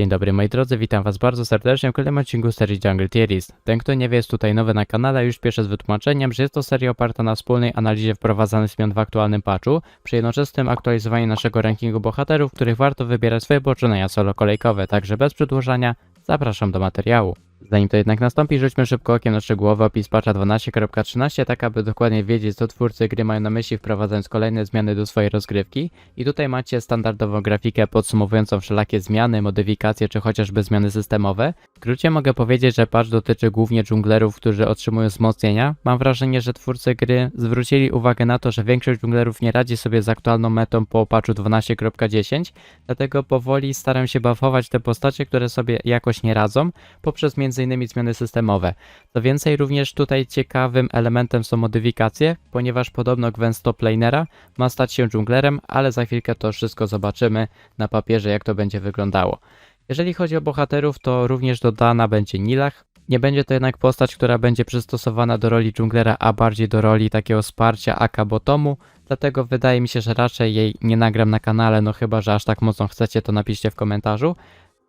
Dzień dobry moi drodzy, witam was bardzo serdecznie w kolejnym odcinku serii Jungle Theories. Ten kto nie wie jest tutaj nowy na kanale, już pieszę z wytłumaczeniem, że jest to seria oparta na wspólnej analizie wprowadzanych zmian w aktualnym patchu, przy jednoczesnym aktualizowaniu naszego rankingu bohaterów, których warto wybierać swoje poczynania solo kolejkowe, także bez przedłużania zapraszam do materiału. Zanim to jednak nastąpi, rzućmy szybko okiem na szczegółowy opis patcha 12.13, tak aby dokładnie wiedzieć, co twórcy gry mają na myśli wprowadzając kolejne zmiany do swojej rozgrywki. I tutaj macie standardową grafikę podsumowującą wszelakie zmiany, modyfikacje czy chociażby zmiany systemowe. W skrócie mogę powiedzieć, że patch dotyczy głównie dżunglerów, którzy otrzymują wzmocnienia. Mam wrażenie, że twórcy gry zwrócili uwagę na to, że większość dżunglerów nie radzi sobie z aktualną metą po patchu 12.10, dlatego powoli staram się buffować te postacie, które sobie jakoś nie radzą, poprzez m.in. zmiany systemowe. Co więcej, również tutaj ciekawym elementem są modyfikacje, ponieważ podobno Gwen Stoplanera ma stać się dżunglerem, ale za chwilkę to wszystko zobaczymy na papierze, jak to będzie wyglądało. Jeżeli chodzi o bohaterów, to również dodana będzie Nilach. Nie będzie to jednak postać, która będzie przystosowana do roli dżunglera, a bardziej do roli takiego wsparcia Aka Botomu, dlatego wydaje mi się, że raczej jej nie nagram na kanale, no chyba, że aż tak mocno chcecie, to napiszcie w komentarzu.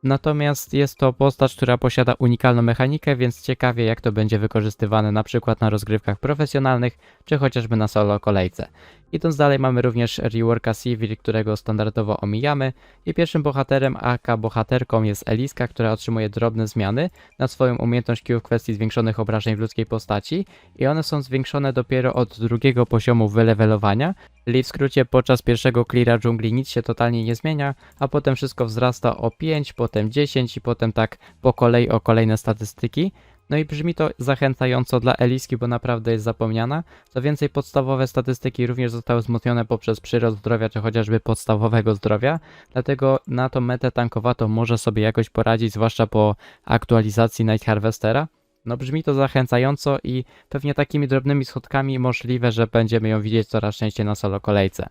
Natomiast jest to postać, która posiada unikalną mechanikę, więc ciekawie jak to będzie wykorzystywane na przykład na rozgrywkach profesjonalnych, czy chociażby na solo kolejce. Idąc dalej mamy również reworka Civil, którego standardowo omijamy i pierwszym bohaterem, aka bohaterką jest Eliska, która otrzymuje drobne zmiany na swoją umiejętność Q w kwestii zwiększonych obrażeń w ludzkiej postaci i one są zwiększone dopiero od drugiego poziomu wylewelowania, czyli w skrócie podczas pierwszego cleara dżungli nic się totalnie nie zmienia, a potem wszystko wzrasta o 5, potem 10 i potem tak po kolei o kolejne statystyki. No i brzmi to zachęcająco dla Eliski, bo naprawdę jest zapomniana. Co więcej, podstawowe statystyki również zostały wzmocnione poprzez przyrost zdrowia, czy chociażby podstawowego zdrowia, dlatego na to metę tankowatą może sobie jakoś poradzić, zwłaszcza po aktualizacji Night Harvestera. No brzmi to zachęcająco i pewnie takimi drobnymi schodkami możliwe, że będziemy ją widzieć coraz częściej na solo kolejce.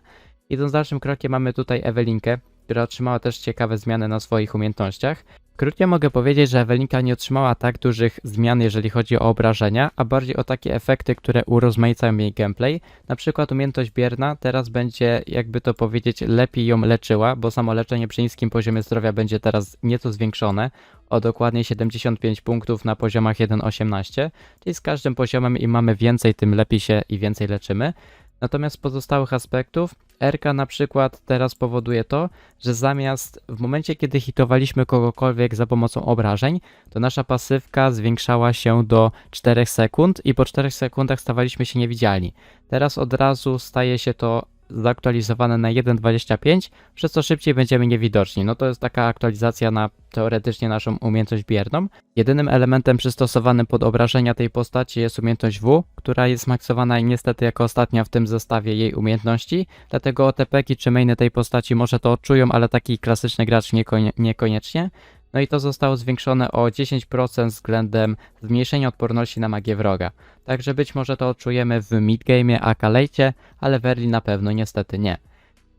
Idąc dalszym krokiem mamy tutaj Ewelinkę, która otrzymała też ciekawe zmiany na swoich umiejętnościach. Krótkie mogę powiedzieć, że Ewelinka nie otrzymała tak dużych zmian, jeżeli chodzi o obrażenia, a bardziej o takie efekty, które urozmaicają jej gameplay. Na przykład umiejętność bierna teraz będzie, jakby to powiedzieć, lepiej ją leczyła, bo samo leczenie przy niskim poziomie zdrowia będzie teraz nieco zwiększone o dokładnie 75 punktów na poziomach 1.18, czyli z każdym poziomem im mamy więcej, tym lepiej się i więcej leczymy. Natomiast z pozostałych aspektów, RK na przykład teraz powoduje to, że zamiast w momencie, kiedy hitowaliśmy kogokolwiek za pomocą obrażeń, to nasza pasywka zwiększała się do 4 sekund i po 4 sekundach stawaliśmy się niewidzialni. Teraz od razu staje się to zaktualizowane na 1.25, przez co szybciej będziemy niewidoczni. No to jest taka aktualizacja na teoretycznie naszą umiejętność bierną. Jedynym elementem przystosowanym pod obrażenia tej postaci jest umiejętność W, która jest maksowana niestety jako ostatnia w tym zestawie jej umiejętności, dlatego OTP-ki czy mainy tej postaci może to odczują, ale taki klasyczny gracz niekonie niekoniecznie. No i to zostało zwiększone o 10% względem zmniejszenia odporności na magię wroga. Także być może to odczujemy w midgame, a kalejcie, ale w early na pewno niestety nie.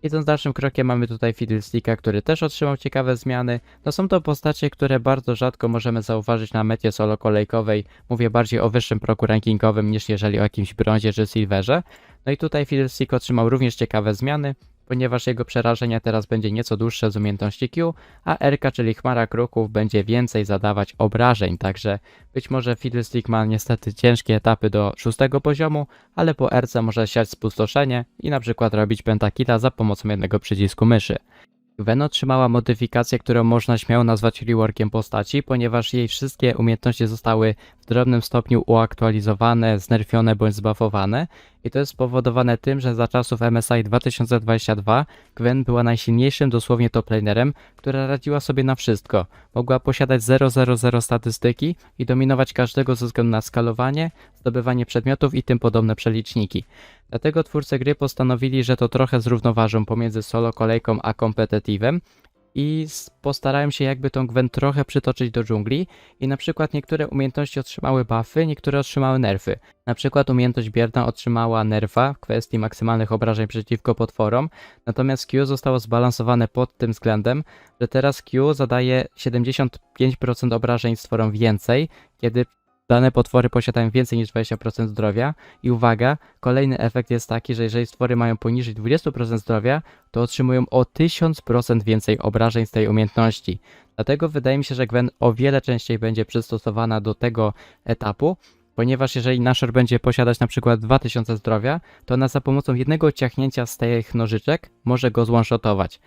Idąc dalszym krokiem mamy tutaj Fiddlesticka, który też otrzymał ciekawe zmiany. No są to postacie, które bardzo rzadko możemy zauważyć na mecie solo kolejkowej. Mówię bardziej o wyższym proku rankingowym niż jeżeli o jakimś brązie czy silverze. No i tutaj Fiddlestick otrzymał również ciekawe zmiany ponieważ jego przerażenie teraz będzie nieco dłuższe z umiejętności Q, a RK, czyli chmara kruków, będzie więcej zadawać obrażeń, także być może Fiddlestick ma niestety ciężkie etapy do szóstego poziomu, ale po RC może siać spustoszenie i na przykład robić pentakilla za pomocą jednego przycisku myszy. Gwen otrzymała modyfikację, którą można śmiało nazwać reworkiem postaci, ponieważ jej wszystkie umiejętności zostały w drobnym stopniu uaktualizowane, znerfione bądź zbuffowane i to jest spowodowane tym, że za czasów MSI 2022 Gwen była najsilniejszym dosłownie toplanerem, która radziła sobie na wszystko. Mogła posiadać 000 statystyki i dominować każdego ze względu na skalowanie, zdobywanie przedmiotów i tym podobne przeliczniki. Dlatego twórcy gry postanowili, że to trochę zrównoważą pomiędzy solo kolejką a competitive'em i postarają się jakby tą Gwen trochę przytoczyć do dżungli i na przykład niektóre umiejętności otrzymały buffy, niektóre otrzymały nerfy. Na przykład umiejętność bierna otrzymała nerfa w kwestii maksymalnych obrażeń przeciwko potworom, natomiast Q zostało zbalansowane pod tym względem, że teraz Q zadaje 75% obrażeń stworom więcej, kiedy dane potwory posiadają więcej niż 20% zdrowia i uwaga, kolejny efekt jest taki, że jeżeli stwory mają poniżej 20% zdrowia, to otrzymują o 1000% więcej obrażeń z tej umiejętności. Dlatego wydaje mi się, że Gwen o wiele częściej będzie przystosowana do tego etapu, ponieważ jeżeli Nashor będzie posiadać na przykład 2000 zdrowia, to ona za pomocą jednego ciachnięcia z tych nożyczek może go zwanshotować.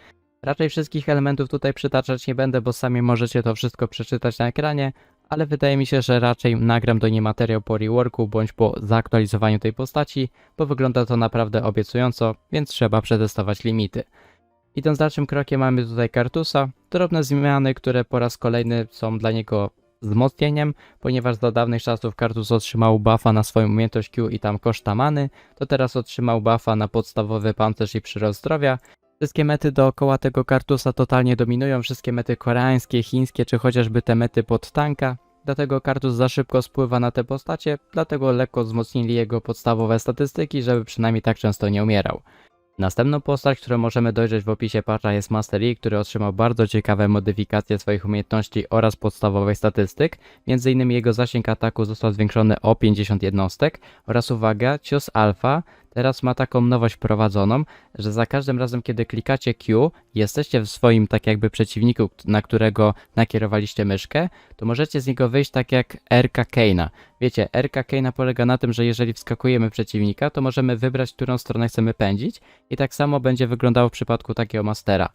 Raczej wszystkich elementów tutaj przytaczać nie będę, bo sami możecie to wszystko przeczytać na ekranie, ale wydaje mi się, że raczej nagram do niej materiał po reworku bądź po zaktualizowaniu tej postaci, bo wygląda to naprawdę obiecująco, więc trzeba przetestować limity. Idąc dalszym krokiem mamy tutaj Kartusa, drobne zmiany, które po raz kolejny są dla niego wzmocnieniem, ponieważ do dawnych czasów Kartus otrzymał buffa na swoją umiejętność Q i tam koszta many, to teraz otrzymał buffa na podstawowy pancerz i przyrost zdrowia. Wszystkie mety dookoła tego Kartusa totalnie dominują, wszystkie mety koreańskie, chińskie, czy chociażby te mety pod tanka. Dlatego Kartus za szybko spływa na te postacie, dlatego lekko wzmocnili jego podstawowe statystyki, żeby przynajmniej tak często nie umierał. Następną postać, którą możemy dojrzeć w opisie patcha jest Master który otrzymał bardzo ciekawe modyfikacje swoich umiejętności oraz podstawowych statystyk. Innymi jego zasięg ataku został zwiększony o 50 jednostek oraz uwaga, cios alfa teraz ma taką nowość wprowadzoną, że za każdym razem kiedy klikacie Q, jesteście w swoim tak jakby przeciwniku, na którego nakierowaliście myszkę, to możecie z niego wyjść tak jak RK Kane'a. Wiecie, RK Kane'a polega na tym, że jeżeli wskakujemy przeciwnika, to możemy wybrać, którą stronę chcemy pędzić i tak samo będzie wyglądało w przypadku takiego mastera.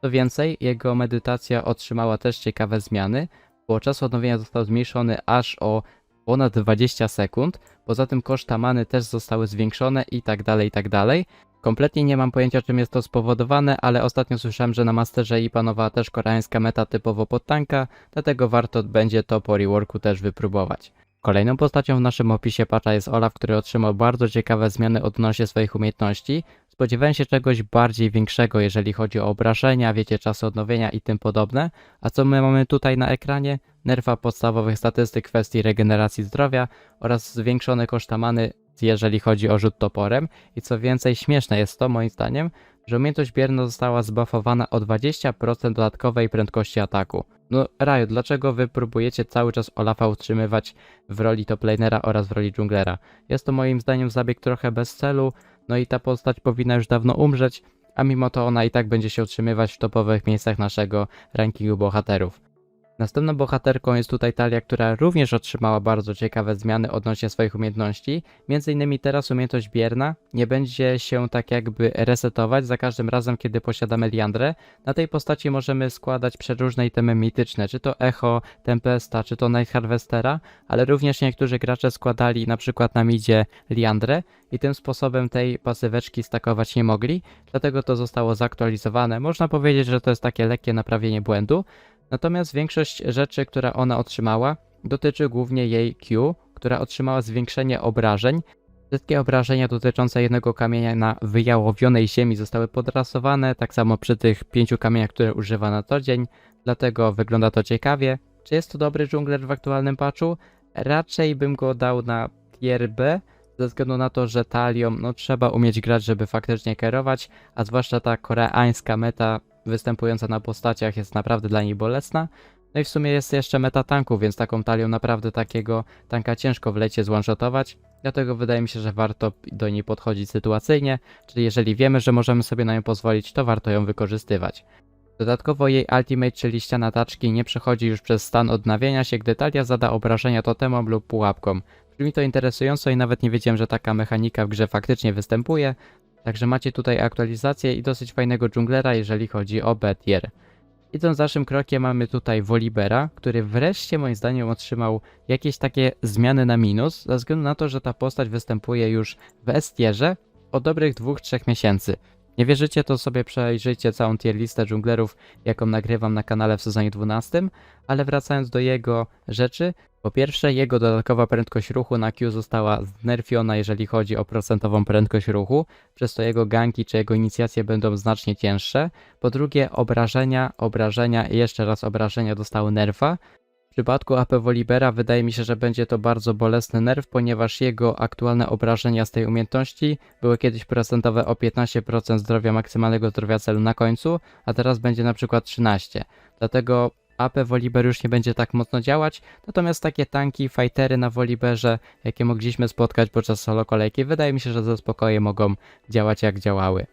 Co więcej, jego medytacja otrzymała też ciekawe zmiany, bo czas odnowienia został zmniejszony aż o ponad 20 sekund, poza tym koszta many też zostały zwiększone i tak dalej, i tak dalej. Kompletnie nie mam pojęcia czym jest to spowodowane, ale ostatnio słyszałem, że na Masterze i panowała też koreańska meta typowo pod tanka, dlatego warto będzie to po reworku też wypróbować. Kolejną postacią w naszym opisie patcha jest Olaf, który otrzymał bardzo ciekawe zmiany odnośnie swoich umiejętności. Spodziewałem się czegoś bardziej większego, jeżeli chodzi o obrażenia, wiecie, czasy odnowienia i tym podobne. A co my mamy tutaj na ekranie? Nerfa podstawowych statystyk kwestii regeneracji zdrowia oraz zwiększone koszta many, jeżeli chodzi o rzut toporem. I co więcej, śmieszne jest to, moim zdaniem, że umiejętność bierna została zbuffowana o 20% dodatkowej prędkości ataku. No Raju, dlaczego wy próbujecie cały czas Olafa utrzymywać w roli toplanera oraz w roli dżunglera? Jest to moim zdaniem zabieg trochę bez celu, no i ta postać powinna już dawno umrzeć, a mimo to ona i tak będzie się utrzymywać w topowych miejscach naszego rankingu bohaterów. Następną bohaterką jest tutaj Talia, która również otrzymała bardzo ciekawe zmiany odnośnie swoich umiejętności. Między innymi teraz umiejętność bierna nie będzie się tak jakby resetować za każdym razem, kiedy posiadamy Liandrę. Na tej postaci możemy składać przeróżne itemy mityczne, czy to Echo, Tempesta, czy to Night Harvestera, ale również niektórzy gracze składali na przykład na midzie Liandrę i tym sposobem tej pasyweczki stakować nie mogli, dlatego to zostało zaktualizowane. Można powiedzieć, że to jest takie lekkie naprawienie błędu. Natomiast większość rzeczy, które ona otrzymała, dotyczy głównie jej Q, która otrzymała zwiększenie obrażeń. Wszystkie obrażenia dotyczące jednego kamienia na wyjałowionej ziemi zostały podrasowane, tak samo przy tych pięciu kamieniach, które używa na co dzień, dlatego wygląda to ciekawie. Czy jest to dobry dżungler w aktualnym patchu? Raczej bym go dał na tier B, ze względu na to, że talią no, trzeba umieć grać, żeby faktycznie kierować, a zwłaszcza ta koreańska meta występująca na postaciach jest naprawdę dla niej bolesna. No i w sumie jest jeszcze meta tanku, więc taką talią naprawdę takiego tanka ciężko w lecie zwanshotować. Dlatego wydaje mi się, że warto do niej podchodzić sytuacyjnie, czyli jeżeli wiemy, że możemy sobie na nią pozwolić, to warto ją wykorzystywać. Dodatkowo jej ultimate, czyli ściana taczki, nie przechodzi już przez stan odnawiania się, gdy talia zada obrażenia totemom lub pułapkom. Brzmi to interesująco i nawet nie wiedziałem, że taka mechanika w grze faktycznie występuje, Także macie tutaj aktualizację i dosyć fajnego dżunglera, jeżeli chodzi o B-tier. Idąc dalszym krokiem mamy tutaj Wolibera, który wreszcie moim zdaniem otrzymał jakieś takie zmiany na minus, ze względu na to, że ta postać występuje już w S-tierze od dobrych 2-3 miesięcy. Nie wierzycie, to sobie przejrzyjcie całą tier listę dżunglerów, jaką nagrywam na kanale w sezonie 12, ale wracając do jego rzeczy, po pierwsze, jego dodatkowa prędkość ruchu na Q została znerfiona, jeżeli chodzi o procentową prędkość ruchu, przez to jego ganki czy jego inicjacje będą znacznie cięższe. Po drugie, obrażenia, obrażenia i jeszcze raz obrażenia dostały nerfa. W przypadku AP Wolibera wydaje mi się, że będzie to bardzo bolesny nerw, ponieważ jego aktualne obrażenia z tej umiejętności były kiedyś procentowe o 15% zdrowia maksymalnego zdrowia celu na końcu, a teraz będzie na przykład 13. Dlatego AP Volibear już nie będzie tak mocno działać, natomiast takie tanki, fightery na Voliberze, jakie mogliśmy spotkać podczas solo kolejki, wydaje mi się, że ze spokojem mogą działać jak działały.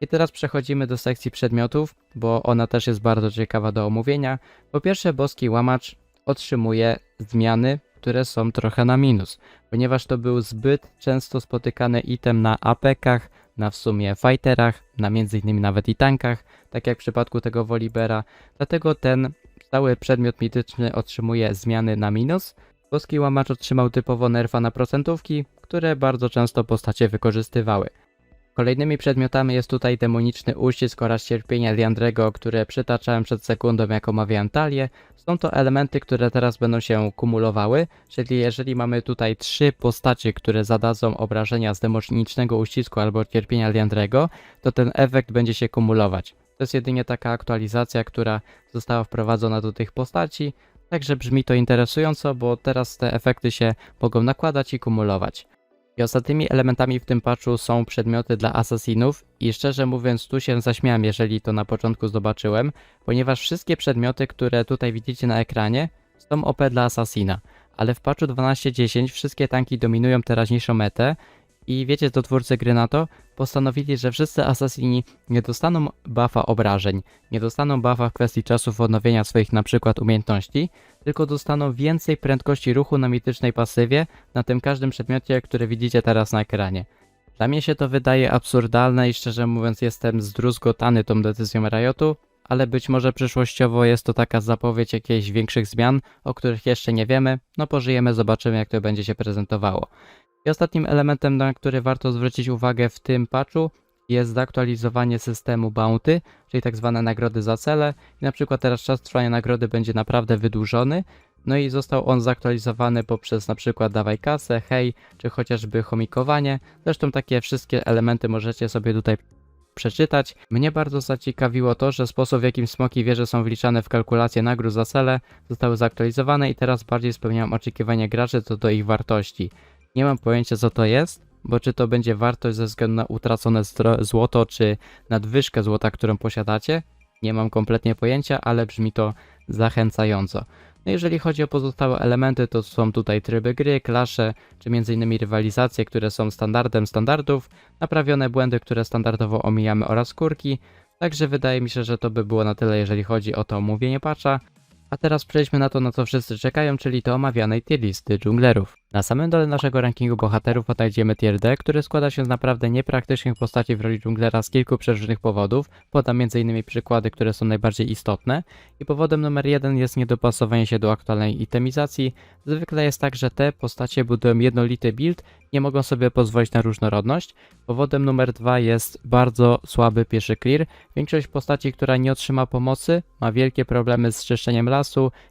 I teraz przechodzimy do sekcji przedmiotów, bo ona też jest bardzo ciekawa do omówienia. Po pierwsze, boski łamacz otrzymuje zmiany, które są trochę na minus, ponieważ to był zbyt często spotykany item na apekach, na w sumie fighterach, na między innymi nawet i tankach, tak jak w przypadku tego Wolibera. Dlatego ten cały przedmiot mityczny otrzymuje zmiany na minus. Boski łamacz otrzymał typowo nerfa na procentówki, które bardzo często postacie wykorzystywały. Kolejnymi przedmiotami jest tutaj demoniczny uścisk oraz cierpienie Liandrego, które przytaczałem przed sekundą jak omawiałem talię. Są to elementy, które teraz będą się kumulowały, czyli jeżeli mamy tutaj trzy postacie, które zadadzą obrażenia z demonicznego uścisku albo cierpienia Liandrego, to ten efekt będzie się kumulować. To jest jedynie taka aktualizacja, która została wprowadzona do tych postaci, także brzmi to interesująco, bo teraz te efekty się mogą nakładać i kumulować. I ostatnimi elementami w tym patchu są przedmioty dla asasinów. I szczerze mówiąc tu się zaśmiałem, jeżeli to na początku zobaczyłem, ponieważ wszystkie przedmioty, które tutaj widzicie na ekranie są OP dla asasina, ale w patchu 12.10 wszystkie tanki dominują teraźniejszą metę i wiecie co twórcy gry na to? Postanowili, że wszyscy asasini nie dostaną buffa obrażeń, nie dostaną buffa w kwestii czasów odnowienia swoich na przykład umiejętności, tylko dostaną więcej prędkości ruchu na mitycznej pasywie na tym każdym przedmiocie, który widzicie teraz na ekranie. Dla mnie się to wydaje absurdalne i szczerze mówiąc jestem zdruzgotany tą decyzją Riotu, ale być może przyszłościowo jest to taka zapowiedź jakichś większych zmian, o których jeszcze nie wiemy. No pożyjemy, zobaczymy jak to będzie się prezentowało. I ostatnim elementem, na który warto zwrócić uwagę w tym patchu jest zaktualizowanie systemu bounty, czyli tak zwane nagrody za cele. I na przykład teraz czas trwania nagrody będzie naprawdę wydłużony. No i został on zaktualizowany poprzez na przykład dawaj kasę, hej, czy chociażby chomikowanie. Zresztą takie wszystkie elementy możecie sobie tutaj przeczytać. Mnie bardzo zaciekawiło to, że sposób w jakim smoki wieże są wliczane w kalkulację nagród za cele zostały zaktualizowane i teraz bardziej spełniają oczekiwania graczy co do ich wartości. Nie mam pojęcia co to jest, bo czy to będzie wartość ze względu na utracone złoto, czy nadwyżkę złota, którą posiadacie, nie mam kompletnie pojęcia, ale brzmi to zachęcająco. No jeżeli chodzi o pozostałe elementy, to są tutaj tryby gry, klasze, czy m.in. rywalizacje, które są standardem standardów, naprawione błędy, które standardowo omijamy oraz skórki, także wydaje mi się, że to by było na tyle, jeżeli chodzi o to omówienie patcha. A teraz przejdźmy na to, na co wszyscy czekają, czyli do omawianej tier listy dżunglerów. Na samym dole naszego rankingu bohaterów odnajdziemy tier D, który składa się z naprawdę niepraktycznych postaci w roli dżunglera z kilku przeróżnych powodów. Podam m.in. przykłady, które są najbardziej istotne. I powodem numer jeden jest niedopasowanie się do aktualnej itemizacji. Zwykle jest tak, że te postacie budują jednolity build, nie mogą sobie pozwolić na różnorodność. Powodem numer dwa jest bardzo słaby pierwszy clear. Większość postaci, która nie otrzyma pomocy, ma wielkie problemy z czyszczeniem lasu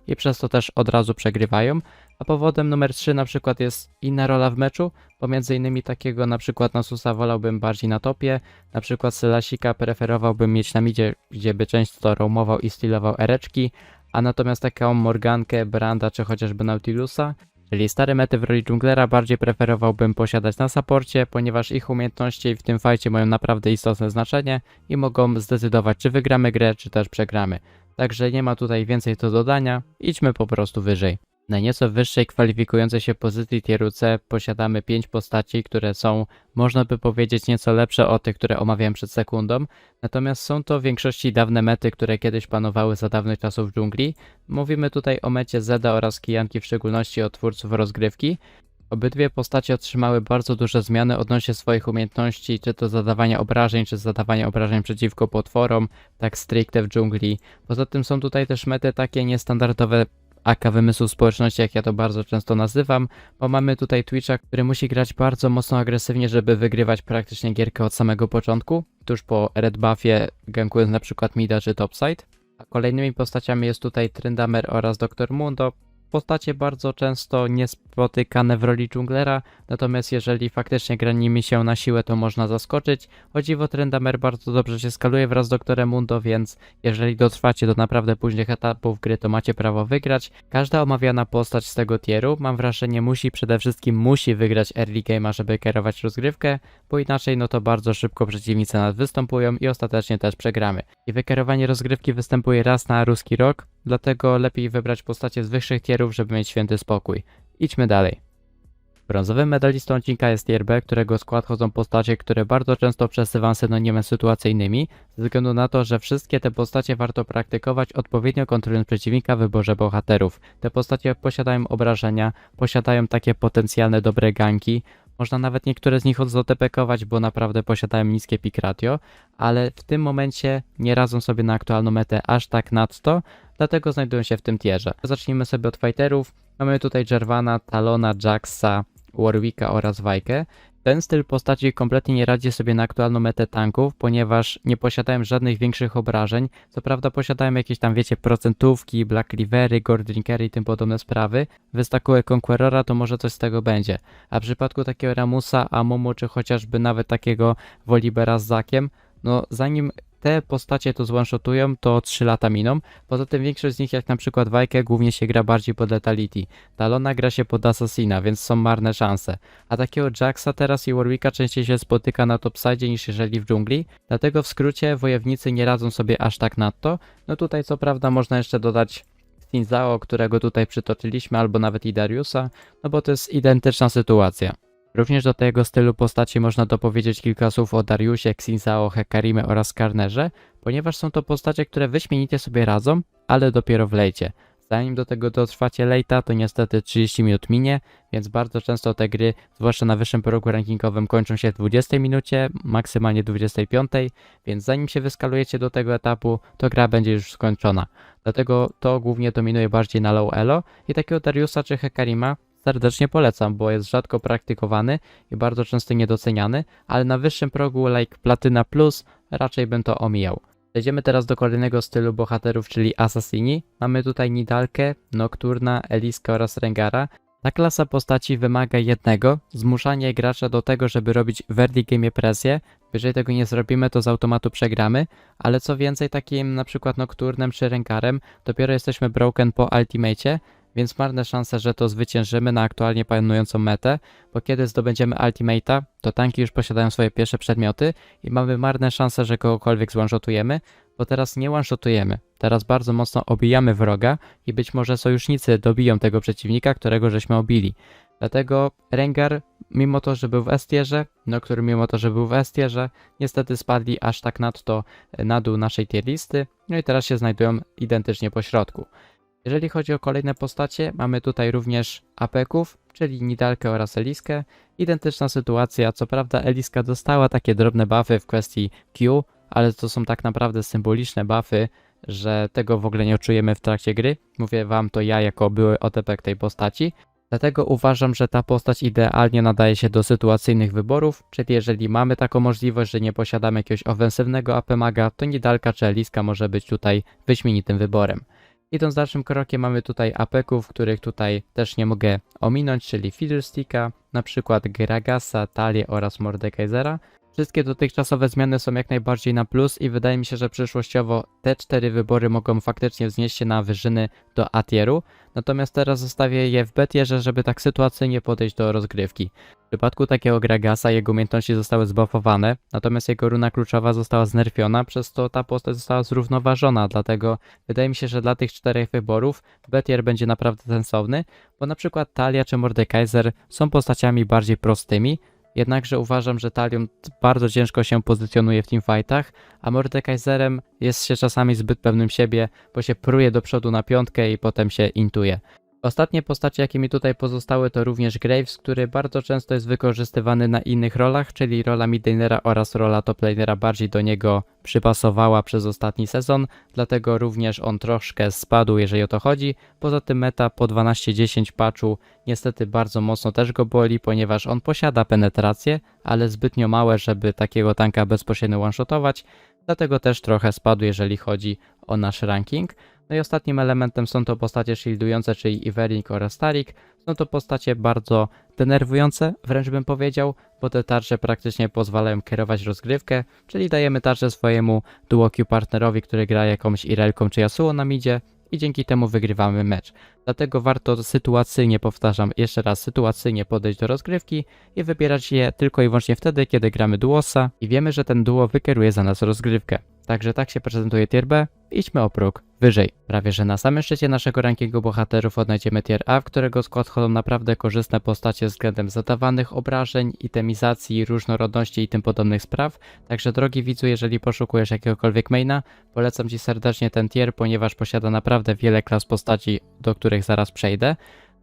i przez to też od razu przegrywają. A powodem numer 3 na przykład jest inna rola w meczu, bo między innymi takiego na przykład Nasusa wolałbym bardziej na topie, na przykład Selasika preferowałbym mieć na midzie, gdzie by często roamował i stylował ereczki, a natomiast taką Morgankę, Branda czy chociażby Nautilusa, czyli stare mety w roli dżunglera bardziej preferowałbym posiadać na saporcie, ponieważ ich umiejętności w tym fajcie mają naprawdę istotne znaczenie i mogą zdecydować czy wygramy grę, czy też przegramy. Także nie ma tutaj więcej do dodania, idźmy po prostu wyżej. Na nieco wyższej kwalifikującej się pozycji tieru C posiadamy 5 postaci, które są, można by powiedzieć, nieco lepsze od tych, które omawiałem przed sekundą. Natomiast są to w większości dawne mety, które kiedyś panowały za dawnych czasów dżungli. Mówimy tutaj o mecie Zeda oraz Kijanki, w szczególności od twórców rozgrywki. Obydwie postacie otrzymały bardzo duże zmiany odnośnie swoich umiejętności, czy to zadawania obrażeń, czy zadawania obrażeń przeciwko potworom, tak stricte w dżungli. Poza tym są tutaj też mety takie niestandardowe aka wymysłu społeczności, jak ja to bardzo często nazywam, bo mamy tutaj Twitcha, który musi grać bardzo mocno agresywnie, żeby wygrywać praktycznie gierkę od samego początku, tuż po red buffie, gankując na przykład Mida czy Topside. A kolejnymi postaciami jest tutaj Tryndamere oraz Dr. Mundo, postacie bardzo często niespotykane w roli dżunglera, natomiast jeżeli faktycznie gra się na siłę, to można zaskoczyć. O dziwo Tryndamere bardzo dobrze się skaluje wraz z doktorem Mundo, więc jeżeli dotrwacie do naprawdę późnych etapów gry, to macie prawo wygrać. Każda omawiana postać z tego tieru, mam wrażenie, musi przede wszystkim musi wygrać early game'a, żeby kierować rozgrywkę, bo inaczej no to bardzo szybko przeciwnicy nas występują i ostatecznie też przegramy. I wykierowanie rozgrywki występuje raz na ruski rok, dlatego lepiej wybrać postacie z wyższych tierów, żeby mieć święty spokój. Idźmy dalej. Brązowym medalistą odcinka jest tier B, którego skład chodzą postacie, które bardzo często przesuwam synonimem sytuacyjnymi, ze względu na to, że wszystkie te postacie warto praktykować odpowiednio kontrolując przeciwnika w wyborze bohaterów. Te postacie posiadają obrażenia, posiadają takie potencjalne dobre ganki, można nawet niektóre z nich odzotepekować, bo naprawdę posiadają niskie pick ratio, ale w tym momencie nie radzą sobie na aktualną metę aż tak nadto, dlatego znajdują się w tym tierze. Zacznijmy sobie od fighterów. Mamy tutaj Jervana, Talona, Jaxa, Warwicka oraz Vajkę. Ten styl postaci kompletnie nie radzi sobie na aktualną metę tanków, ponieważ nie posiadają żadnych większych obrażeń. Co prawda posiadają jakieś tam, wiecie, procentówki, Black Rivery, Gordrinkery i tym podobne sprawy. Wystakuję Conquerora, to może coś z tego będzie. A w przypadku takiego Ramusa, Amumu, czy chociażby nawet takiego Wolibera z Zakiem, no zanim te postacie to zwanshotują, to 3 lata miną. Poza tym większość z nich, jak na przykład Wajkę, głównie się gra bardziej pod Letality. Talona gra się pod Assassina, więc są marne szanse. A takiego Jaxa teraz i Warwicka częściej się spotyka na topside niż jeżeli w dżungli. Dlatego w skrócie wojownicy nie radzą sobie aż tak nadto. No tutaj co prawda można jeszcze dodać Stinzao, którego tutaj przytoczyliśmy, albo nawet i Dariusa, no bo to jest identyczna sytuacja. Również do tego stylu postaci można dopowiedzieć kilka słów o Dariusie, Xinzao, Hekarime oraz Karnerze, ponieważ są to postacie, które wyśmienicie sobie radzą, ale dopiero w lejcie. Zanim do tego dotrwacie lejta, to niestety 30 minut minie, więc bardzo często te gry, zwłaszcza na wyższym progu rankingowym, kończą się w 20 minucie, maksymalnie 25, więc zanim się wyskalujecie do tego etapu, to gra będzie już skończona. Dlatego to głównie dominuje bardziej na low elo i takiego Dariusa czy Hekarima serdecznie polecam, bo jest rzadko praktykowany i bardzo często niedoceniany, ale na wyższym progu like Platyna Plus raczej bym to omijał. Przejdziemy teraz do kolejnego stylu bohaterów, czyli Assassini. Mamy tutaj Nidalkę, Nocturna, Eliskę oraz Rengara. Ta klasa postaci wymaga jednego, zmuszania gracza do tego, żeby robić w early game presję. Jeżeli tego nie zrobimy, to z automatu przegramy, ale co więcej, takim na przykład Nocturnem czy Rengarem, dopiero jesteśmy broken po ultimate, więc marne szanse, że to zwyciężymy na aktualnie panującą metę, bo kiedy zdobędziemy ultimate'a, to tanki już posiadają swoje pierwsze przedmioty i mamy marne szanse, że kogokolwiek zwanshotujemy, bo teraz nie one-shotujemy. Teraz bardzo mocno obijamy wroga i być może sojusznicy dobiją tego przeciwnika, którego żeśmy obili. Dlatego Rengar, mimo to, że był w Estierze, no który mimo to, że był w Estierze, niestety spadli aż tak nadto na dół naszej tier listy, no i teraz się znajdują identycznie po środku. Jeżeli chodzi o kolejne postacie, mamy tutaj również apeków, czyli Nidalkę oraz Eliskę. Identyczna sytuacja, co prawda Eliska dostała takie drobne buffy w kwestii Q, ale to są tak naprawdę symboliczne buffy, że tego w ogóle nie czujemy w trakcie gry. Mówię wam to ja jako były OTP tej postaci. Dlatego uważam, że ta postać idealnie nadaje się do sytuacyjnych wyborów, czyli jeżeli mamy taką możliwość, że nie posiadamy jakiegoś ofensywnego AP maga, to Nidalka czy Eliska może być tutaj wyśmienitym wyborem. Idąc dalszym krokiem mamy tutaj apeków, których tutaj też nie mogę ominąć, czyli Fiddlesticka, na przykład Gragasa, Talię oraz Mordekaisera. Wszystkie dotychczasowe zmiany są jak najbardziej na plus i wydaje mi się, że przyszłościowo te cztery wybory mogą faktycznie wznieść się na wyżyny do Atieru, natomiast teraz zostawię je w Betierze, żeby tak sytuacyjnie podejść do rozgrywki. W przypadku takiego Gragasa jego umiejętności zostały zbuffowane, natomiast jego runa kluczowa została znerfiona, przez to ta postać została zrównoważona, dlatego wydaje mi się, że dla tych czterech wyborów Betier będzie naprawdę sensowny, bo na przykład Talia czy Mordekaiser są postaciami bardziej prostymi, Jednakże uważam, że Talion bardzo ciężko się pozycjonuje w teamfightach, a Mordekaiserem jest się czasami zbyt pewnym siebie, bo się pruje do przodu na piątkę i potem się intuje. Ostatnie postacie, jakie mi tutaj pozostały, to również Graves, który bardzo często jest wykorzystywany na innych rolach, czyli rola midlanera oraz rola toplanera bardziej do niego przypasowała przez ostatni sezon, dlatego również on troszkę spadł, jeżeli o to chodzi. Poza tym meta po 12-10 patchu niestety bardzo mocno też go boli, ponieważ on posiada penetrację, ale zbytnio małe, żeby takiego tanka bezpośrednio one-shotować, dlatego też trochę spadł, jeżeli chodzi o nasz ranking. No i ostatnim elementem są to postacie shieldujące, czyli Iverink oraz Tarik. Są to postacie bardzo denerwujące, wręcz bym powiedział, bo te tarcze praktycznie pozwalają kierować rozgrywkę, czyli dajemy tarczę swojemu duo Q partnerowi, który gra jakąś Irelką czy Yasuo na midzie i dzięki temu wygrywamy mecz. Dlatego warto sytuacyjnie, powtarzam jeszcze raz, sytuacyjnie podejść do rozgrywki i wybierać je tylko i wyłącznie wtedy, kiedy gramy duosa i wiemy, że ten duo wykieruje za nas rozgrywkę. Także tak się prezentuje tier B. Idźmy o próg wyżej. Prawie że na samym szczycie naszego rankingu bohaterów odnajdziemy tier A, w którego skład wchodzą naprawdę korzystne postacie względem zadawanych obrażeń, itemizacji, różnorodności i tym podobnych spraw. Także drogi widzu, jeżeli poszukujesz jakiegokolwiek maina, polecam Ci serdecznie ten tier, ponieważ posiada naprawdę wiele klas postaci, do których zaraz przejdę.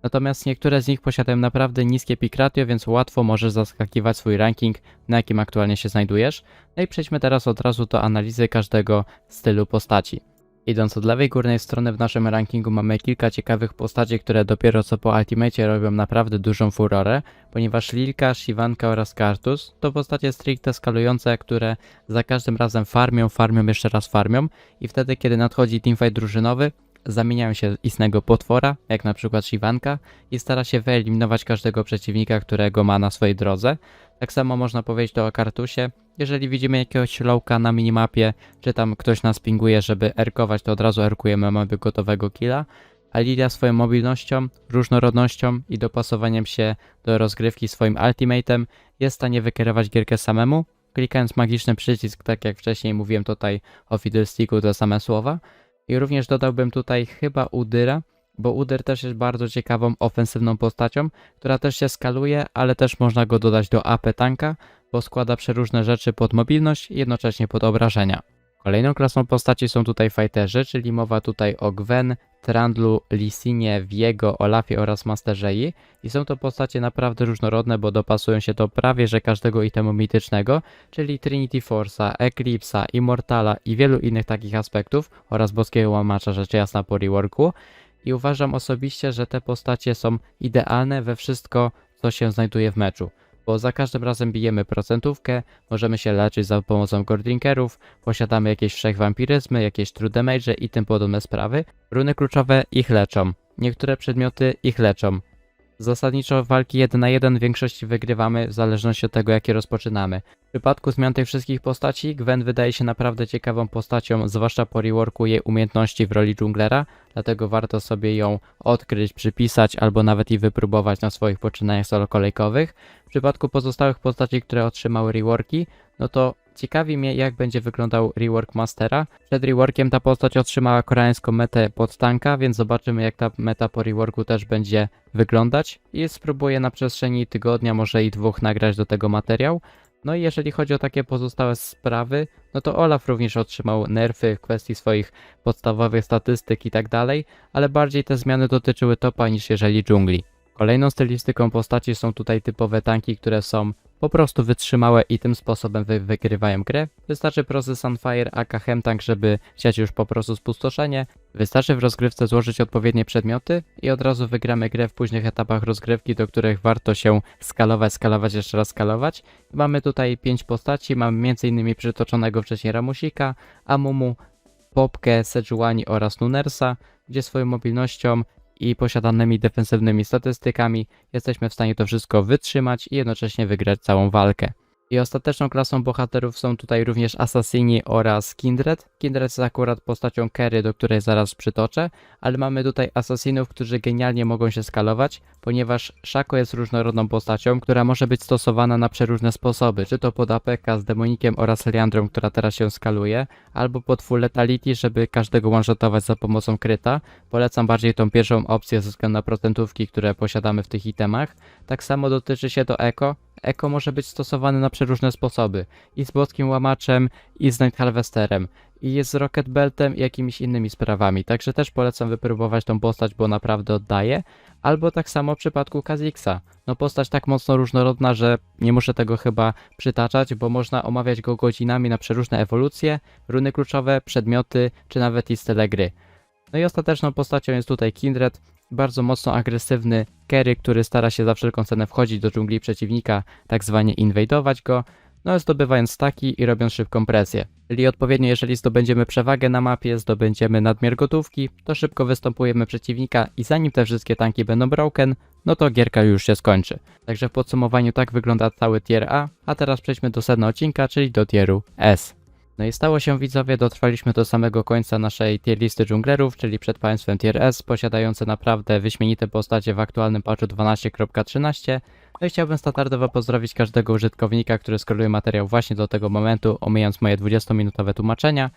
Natomiast niektóre z nich posiadają naprawdę niskie pikratio, więc łatwo możesz zaskakiwać swój ranking, na jakim aktualnie się znajdujesz. No i przejdźmy teraz od razu do analizy każdego stylu postaci. Idąc od lewej górnej strony w naszym rankingu mamy kilka ciekawych postaci, które dopiero co po Ultimate robią naprawdę dużą furorę, ponieważ Lilka, Shivanka oraz Kartus to postacie stricte skalujące, które za każdym razem farmią, farmią, jeszcze raz farmią i wtedy kiedy nadchodzi teamfight drużynowy, zamieniają się istnego potwora, jak na przykład Shivanka i stara się wyeliminować każdego przeciwnika, którego ma na swojej drodze. Tak samo można powiedzieć to o Kartusie. Jeżeli widzimy jakiegoś lowka na minimapie, czy tam ktoś nas pinguje, żeby erkować, to od razu erkujemy, mamy gotowego killa. A Lilia swoją mobilnością, różnorodnością i dopasowaniem się do rozgrywki swoim ultimatem jest w stanie wykierować gierkę samemu, klikając magiczny przycisk, tak jak wcześniej mówiłem tutaj o fiddlesticku, to same słowa. I również dodałbym tutaj chyba Udyra, bo Udyr też jest bardzo ciekawą ofensywną postacią, która też się skaluje, ale też można go dodać do AP tanka, bo składa przeróżne rzeczy pod mobilność i jednocześnie pod obrażenia. Kolejną klasą postaci są tutaj fighterzy, czyli mowa tutaj o Gwen, Trandlu, Lisinie, Viego, Olafie oraz Masterzei i są to postacie naprawdę różnorodne, bo dopasują się do prawie że każdego itemu mitycznego, czyli Trinity Force'a, Eclipse'a, Immortala i wielu innych takich aspektów oraz boskiego łamacza rzecz jasna po reworku i uważam osobiście, że te postacie są idealne we wszystko, co się znajduje w meczu. Bo za każdym razem bijemy procentówkę, możemy się leczyć za pomocą Gordrinkerów, posiadamy jakieś wszechwampiryzmy, jakieś true damage i tym podobne sprawy. Runy kluczowe ich leczą, niektóre przedmioty ich leczą. Zasadniczo walki 1 na 1 w większości wygrywamy w zależności od tego jakie rozpoczynamy. W przypadku zmian tych wszystkich postaci, Gwen wydaje się naprawdę ciekawą postacią, zwłaszcza po reworku jej umiejętności w roli dżunglera, dlatego warto sobie ją odkryć, przypisać albo nawet i wypróbować na swoich poczynaniach solo kolejkowych. W przypadku pozostałych postaci, które otrzymały reworki, no to ciekawi mnie jak będzie wyglądał rework Mastera. Przed reworkiem ta postać otrzymała koreańską metę pod tanka, więc zobaczymy jak ta meta po reworku też będzie wyglądać i spróbuję na przestrzeni tygodnia, może i dwóch nagrać do tego materiał. No i jeżeli chodzi o takie pozostałe sprawy, no to Olaf również otrzymał nerfy w kwestii swoich podstawowych statystyk i tak dalej, ale bardziej te zmiany dotyczyły topa niż jeżeli dżungli. Kolejną stylistyką postaci są tutaj typowe tanki, które są po prostu wytrzymałe i tym sposobem wy wygrywają grę. Wystarczy prosty Sunfire aka Hemtank, żeby chcieć już po prostu spustoszenie. Wystarczy w rozgrywce złożyć odpowiednie przedmioty i od razu wygramy grę w późnych etapach rozgrywki, do których warto się skalować, skalować, jeszcze raz skalować. Mamy tutaj 5 postaci, mamy m.in. przytoczonego wcześniej Ramusika, Amumu, Popkę, Sejuani oraz Nunersa, gdzie swoją mobilnością i posiadanymi defensywnymi statystykami jesteśmy w stanie to wszystko wytrzymać i jednocześnie wygrać całą walkę. I ostateczną klasą bohaterów są tutaj również Assassini oraz Kindred. Kindred jest akurat postacią Kerry, do której zaraz przytoczę, ale mamy tutaj Assassinów, którzy genialnie mogą się skalować, ponieważ Shaco jest różnorodną postacią, która może być stosowana na przeróżne sposoby, czy to pod APK z Demonikiem oraz Leandrą, która teraz się skaluje, albo pod Full Letality, żeby każdego one-shotować za pomocą kryta. Polecam bardziej tą pierwszą opcję ze względu na procentówki, które posiadamy w tych itemach. Tak samo dotyczy się to Eko, Eko może być stosowany na przeróżne sposoby. I z boskim łamaczem, i z Night Harvesterem, i jest z Rocket Beltem i jakimiś innymi sprawami. Także też polecam wypróbować tą postać, bo naprawdę oddaje. Albo tak samo w przypadku Kazixa. No postać tak mocno różnorodna, że nie muszę tego chyba przytaczać, bo można omawiać go godzinami na przeróżne ewolucje, runy kluczowe, przedmioty, czy nawet i style gry. No i ostateczną postacią jest tutaj Kindred, bardzo mocno agresywny Kerry, który stara się za wszelką cenę wchodzić do dżungli przeciwnika, tak zwanie inwadować go, no zdobywając staki i robiąc szybką presję. Czyli odpowiednio jeżeli zdobędziemy przewagę na mapie, zdobędziemy nadmiar gotówki, to szybko występujemy przeciwnika i zanim te wszystkie tanki będą broken, no to gierka już się skończy. Także w podsumowaniu tak wygląda cały tier A, a teraz przejdźmy do sedna odcinka, czyli do tieru S. No i stało się widzowie, dotrwaliśmy do samego końca naszej tier listy dżunglerów, czyli przed państwem tier S, posiadające naprawdę wyśmienite postacie w aktualnym patchu 12.13. No i chciałbym standardowo pozdrowić każdego użytkownika, który skroluje materiał właśnie do tego momentu, omijając moje 20-minutowe tłumaczenia.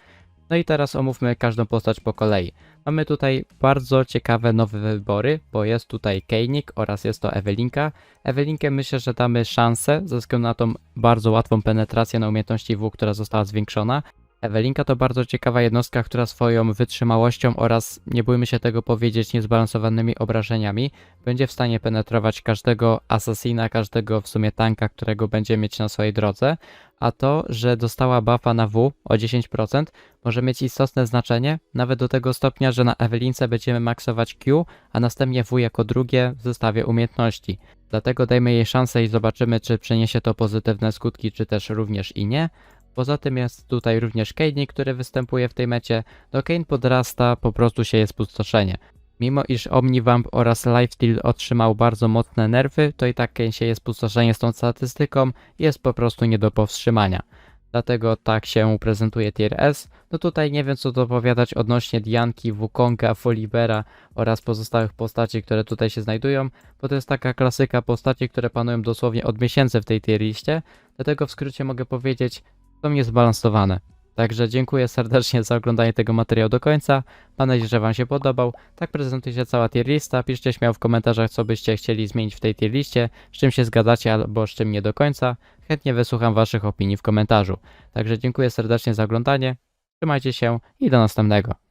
No i teraz omówmy każdą postać po kolei. Mamy tutaj bardzo ciekawe nowe wybory, bo jest tutaj Kejnik oraz jest to Ewelinka. Ewelinkę myślę, że damy szansę ze względu na tą bardzo łatwą penetrację na umiejętności W, która została zwiększona. Ewelinka to bardzo ciekawa jednostka, która swoją wytrzymałością oraz, nie bójmy się tego powiedzieć, niezbalansowanymi obrażeniami będzie w stanie penetrować każdego asasina, każdego w sumie tanka, którego będzie mieć na swojej drodze. A to, że dostała buffa na W o 10% może mieć istotne znaczenie, nawet do tego stopnia, że na Ewelince będziemy maksować Q, a następnie W jako drugie w zestawie umiejętności. Dlatego dajmy jej szansę i zobaczymy, czy przyniesie to pozytywne skutki, czy też również i nie. Poza tym jest tutaj również Kane, który występuje w tej mecie. Do Kane podrasta, po prostu się jest pustoszenie. Mimo iż Omnivamp oraz Lifesteal otrzymał bardzo mocne nerwy, to i tak Kane się jest pustoszenie z tą statystyką jest po prostu nie do powstrzymania. Dlatego tak się prezentuje Tier S. No tutaj nie wiem co dopowiadać odnośnie Dianki, Wukonga, Folibera oraz pozostałych postaci, które tutaj się znajdują, bo to jest taka klasyka postaci, które panują dosłownie od miesięcy w tej tier liście. Dlatego w skrócie mogę powiedzieć, są niezbalansowane. Także dziękuję serdecznie za oglądanie tego materiału do końca. Mam nadzieję, że Wam się podobał. Tak prezentuje się cała tier lista. Piszcie śmiało w komentarzach, co byście chcieli zmienić w tej tier liście, z czym się zgadzacie albo z czym nie do końca. Chętnie wysłucham Waszych opinii w komentarzu. Także dziękuję serdecznie za oglądanie. Trzymajcie się i do następnego.